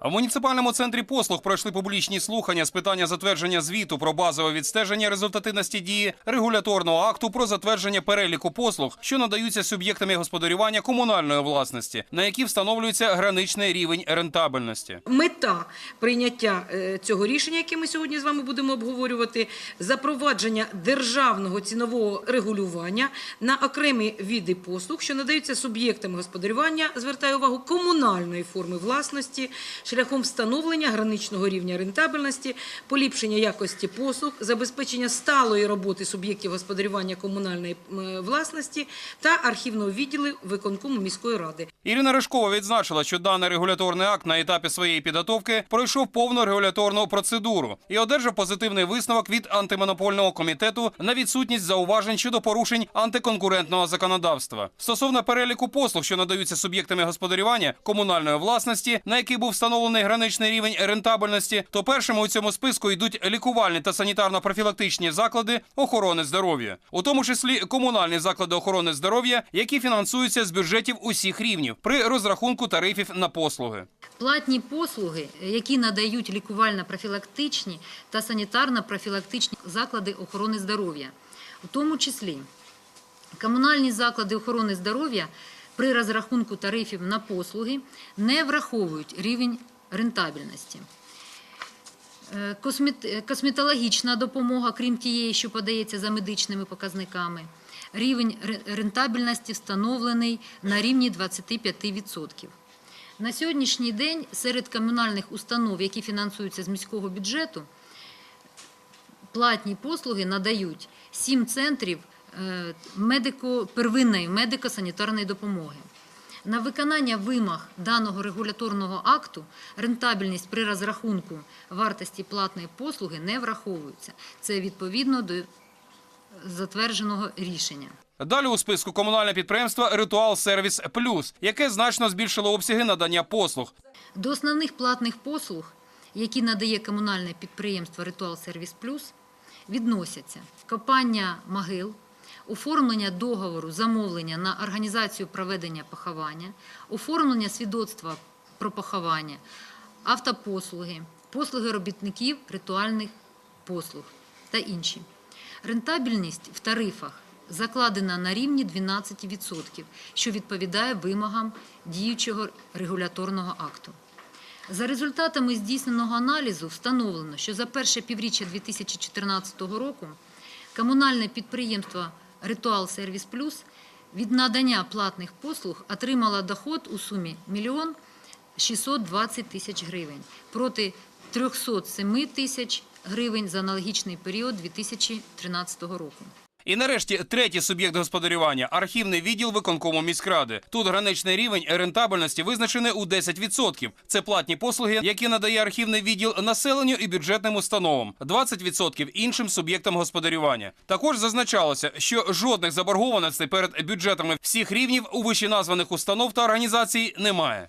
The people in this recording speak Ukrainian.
В муніципальному центрі послуг пройшли публічні слухання з питання затвердження звіту про базове відстеження результативності дії регуляторного акту про затвердження переліку послуг, що надаються суб'єктами господарювання комунальної власності, на які встановлюється граничний рівень рентабельності. Мета прийняття е, цього рішення, яке ми сьогодні з вами будемо обговорювати, запровадження державного цінового регулювання на окремі види послуг, що надаються суб'єктами господарювання, звертаю увагу, комунальної форми власності, шляхом встановлення граничного рівня рентабельності, поліпшення якості послуг, забезпечення сталої роботи суб'єктів господарювання комунальної власності та архівного відділу виконкому міської ради. Ірина Ришкова відзначила, що даний регуляторний акт на етапі своєї підготовки пройшов повну регуляторну процедуру і одержав позитивний висновок від антимонопольного комітету на відсутність зауважень щодо порушень антиконкурентного законодавства. Стосовно переліку послуг, що надаються суб'єктами господарювання комунальної власності, на який був встановлений граничний рівень рентабельності, то першими у цьому списку йдуть лікувальні та санітарно-профілактичні заклади охорони здоров'я, у тому числі комунальні заклади охорони здоров'я, які фінансуються з бюджетів усіх рівнів при розрахунку тарифів на послуги. Платні послуги, які надають лікувально-профілактичні та санітарно-профілактичні заклади охорони здоров'я, у тому числі комунальні заклади охорони здоров'я при розрахунку тарифів на послуги не враховують рівень рентабельності. Е, е, Косметологічна допомога, крім тієї, що подається за медичними показниками, рівень рентабельності встановлений на рівні 25%. На сьогоднішній день серед комунальних установ, які фінансуються з міського бюджету, платні послуги надають сім центрів медико, первинної медико-санітарної допомоги. На виконання вимог даного регуляторного акту рентабельність при розрахунку вартості платної послуги не враховується. Це відповідно до затвердженого рішення. Далі у списку комунальне підприємство Ритуал Сервіс Плюс, яке значно збільшило обсяги надання послуг. До основних платних послуг, які надає комунальне підприємство Ритуал Сервіс Плюс, відносяться копання могил, оформлення договору замовлення на організацію проведення поховання, оформлення свідоцтва про поховання, автопослуги, послуги робітників ритуальних послуг та інші. Рентабельність в тарифах закладена на рівні 12%, що відповідає вимогам діючого регуляторного акту. За результатами здійсненого аналізу встановлено, що за перше півріччя 2014 року комунальне підприємство Ритуал Сервіс Плюс від надання платних послуг отримало доход у сумі 1 620 тисяч гривень проти 307 тисяч гривень за аналогічний період 2013 року. І нарешті третій суб'єкт господарювання архівний відділ виконкому міськради. Тут граничний рівень рентабельності визначений у 10%. Це платні послуги, які надає архівний відділ населенню і бюджетним установам, 20% іншим суб'єктам господарювання. Також зазначалося, що жодних заборгованостей перед бюджетами всіх рівнів у вищеназваних установ та організацій немає.